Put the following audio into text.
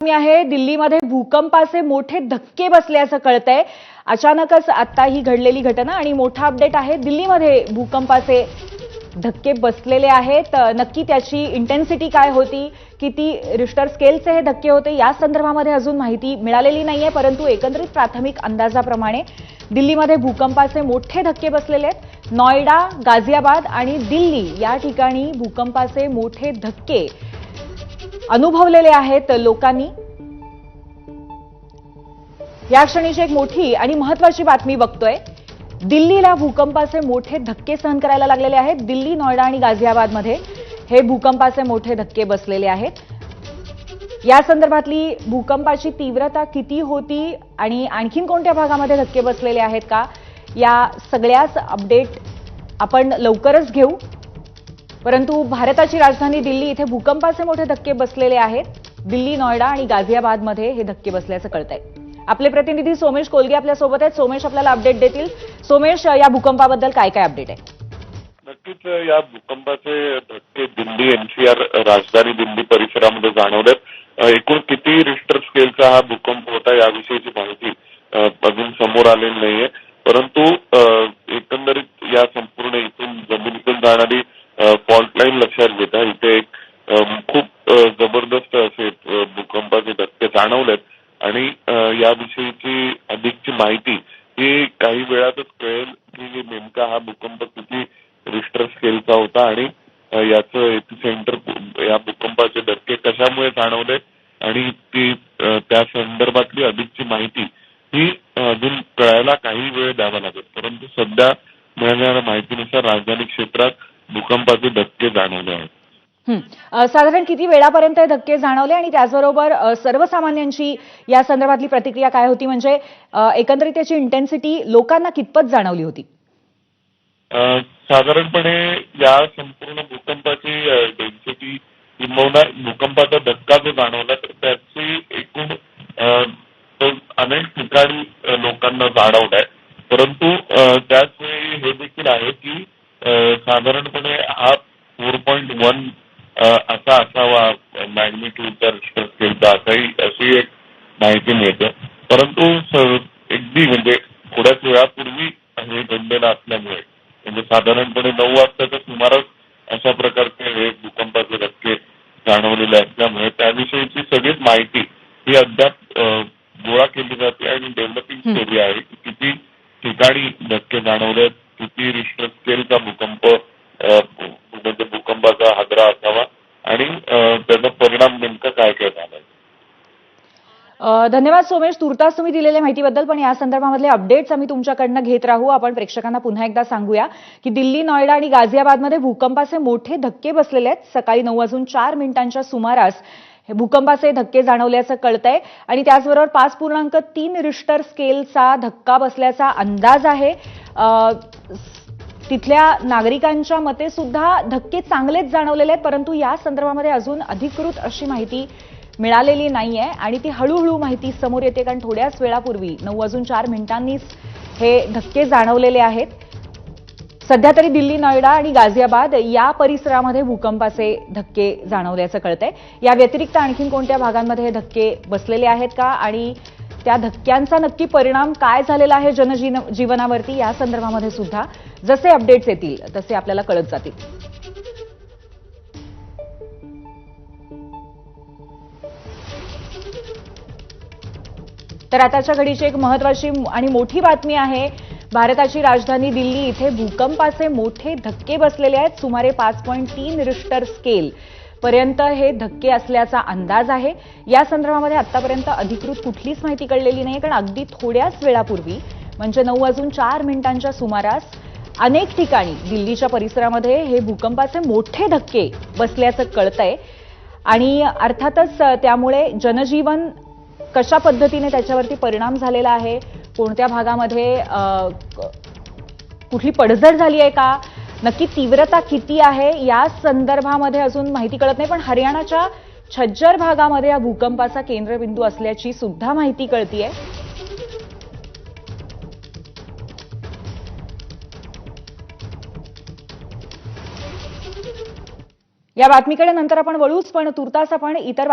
बातमी आहे दिल्लीमध्ये भूकंपाचे मोठे धक्के बसल्याचं कळतंय. अचानकच आता ही घडलेली घटना आणि मोठा अपडेट आहे दिल्लीमध्ये भूकंपाचे धक्के बसलेले आहेत. नक्की त्याची इंटेन्सिटी काय होती? किती रिश्टर स्केलचे हे धक्के होते? या संदर्भामध्ये अजून माहिती मिळालेली नाहीये परंतु एकंदरीत प्राथमिक अंदाजाप्रमाणे दिल्लीमध्ये भूकंपाचे मोठे धक्के बसलेले आहेत. नॉयडा गाझियाबाद आणि दिल्ली या ठिकाणी भूकंपाचे मोठे धक्के अनुभवलेले आहेत लोकांनी. या क्षणीची एक मोठी आणि महत्वाची बातमी बघतोय. दिल्लीला भूकंपाचे मोठे धक्के सहन करायला लागलेले आहेत. दिल्ली नोएडा आणि गाझियाबादमध्ये हे भूकंपाचे मोठे धक्के बसलेले आहेत. या संदर्भातली भूकंपाची तीव्रता किती होती आणि आणखीन कोणत्या भागामध्ये धक्के बसलेले आहेत का? या सगळ्याच अपडेट आपण लवकरच घेऊ. परंतु भारताची राजधानी दिल्ली इथे भूकंपाचे मोठे धक्के बसलेले आहेत. दिल्ली नोएडा आणि गाझियाबादमध्ये हे धक्के बसल्याचं कळतंय. आपले प्रतिनिधी सोमेश कोलगे आपल्यासोबत आहेत. सोमेश आपल्याला अपडेट देतील. सोमेश या भूकंपाबद्दल काय काय अपडेट आहे? नक्कीच या भूकंपाचे धक्के दिल्ली एनसीआर राजधानी दिल्ली परिसरामध्ये जाणवलेत. एकूण किती रिस्टर स्केलचा हा भूकंप होता याविषयीची माहिती अजून समोर आलेली नाहीये. परंतु एकंदरीत या संपूर्ण इथून जमिनीतून जाणारी फॉल्ट लाईन लक्षात घेता. इथे एक खूप जबरदस्त असे भूकंपाचे धक्के जाणवलेत. आणि याविषयीची अधिकची माहिती ही काही वेळातच कळेल की नेमका हा भूकंप किती रिस्टर स्केलचा होता आणि याचं सेंटर या भूकंपाचे धक्के कशामुळे जाणवले आणि ती त्या संदर्भातली अधिकची माहिती ही अजून कळायला काही वेळ द्यावा लागेल. परंतु सध्या मिळणाऱ्या माहितीनुसार राजधानी क्षेत्रात भूकंपाचे धक्के जाणवले आहेत. हं. साधारण किती वेळापर्यंत हे धक्के जाणवले आणि त्याचबरोबर सर्वसामान्यांची या संदर्भातली प्रतिक्रिया काय होती? म्हणजे एकंदरीत त्याची इंटेन्सिटी लोकांना कितपत जाणवली होती? साधारणपणे या संपूर्ण भूकंपाची डेन्सिटी किंबहुना भूकंपाचा धक्का जो जाणवला तर त्याची एकूण अनेक ठिकाणी लोकांना जाणवलाय. परंतु त्याच वेळी हे देखील आहे की साधारणपणे हा फोर पॉईंट वन असा असावा मॅग्निट्यूडचा रिस्टर स्केलचा असाही अशी एक माहिती मिळते परंतु अगदी म्हणजे थोड्याच वेळापूर्वी हे घडलेलं असल्यामुळे म्हणजे साधारणपणे नऊ वाजताच्या सुमारास अशा प्रकारचे हे भूकंपाचे धक्के जाणवलेले असल्यामुळे त्याविषयीची सगळीच माहिती ही अद्याप गोळा केली जाते आणि डेव्हलपिंग. स्टोरी आहे की किती ठिकाणी धक्के जाणवले किती रिश्टर स्केलचा भूकंप म्हणजे भूकंपाचा हादरा असावा आणि त्याचा परिणाम नेमका काय काय झाला? धन्यवाद सोमेश. तुर्तास तुम्ही दिलेल्या माहितीबद्दल पण या संदर्भामधले अपडेट्स आम्ही तुमच्याकडनं घेत राहू. आपण प्रेक्षकांना पुन्हा एकदा सांगूया की दिल्ली नोएडा आणि गाझियाबादमध्ये भूकंपाचे मोठे धक्के बसलेले आहेत. सकाळी नऊ वाजून चार मिनिटांच्या सुमारास हे भूकंपाचे धक्के जाणवल्याचं कळतंय आणि त्याचबरोबर पाच पूर्णांक तीन रिश्टर स्केलचा धक्का बसल्याचा अंदाज आहे. तिथल्या नागरिकांच्या मते सुद्धा धक्के चांगलेच जाणवलेले आहेत परंतु या संदर्भामध्ये अजून अधिकृत अशी माहिती मिळालेली नाही आहे आणि ती हळूहळू माहिती समोर येते कारण थोड्याच वेळापूर्वी नऊ वाजून चार मिनिटांनीच हे धक्के जाणवलेले आहेत. सध्या तरी दिल्ली नोएडा आणि गाझियाबाद या परिसरामध्ये भूकंपाचे धक्के जाणवल्याचं कळतंय. या व्यतिरिक्त आणखीन कोणत्या भागांमध्ये हे धक्के बसलेले आहेत का? आणि त्या धक्क्यांचा नक्की परिणाम काय झालेला आहे जनजीवन जीवनावरती? या संदर्भामध्ये सुद्धा जसे अपडेट्स येतील तसे आपल्याला कळत जातील. तर आताच्या घडीची एक महत्वाची आणि मोठी बातमी आहे भारताची राजधानी दिल्ली इथे भूकंपाचे मोठे धक्के बसलेले आहेत. सुमारे पाच पॉईंट तीन रिश्टर स्केल. पर्यंत हे धक्के असल्याचा अंदाज आहे. या संदर्भामध्ये आतापर्यंत अधिकृत कुठलीच माहिती कळलेली नाही कारण अगदी थोड्याच वेळापूर्वी म्हणजे नऊ वाजून चार मिनिटांच्या सुमारास अनेक ठिकाणी दिल्लीच्या परिसरामध्ये हे भूकंपाचे मोठे धक्के बसल्याचं कळतंय. आणि अर्थातच त्यामुळे जनजीवन कशा पद्धतीने त्याच्यावरती परिणाम झालेला आहे कोणत्या भागामध्ये कुठली पडझड झाली आहे का नक्की तीव्रता किती आहे या संदर्भामध्ये अजून माहिती कळत नाही पण हरियाणाच्या छज्जर भागामध्ये या भूकंपाचा केंद्रबिंदू असल्याची सुद्धा माहिती कळतीये. या बातमीकडे नंतर आपण वळूच पण तुर्तास आपण इतर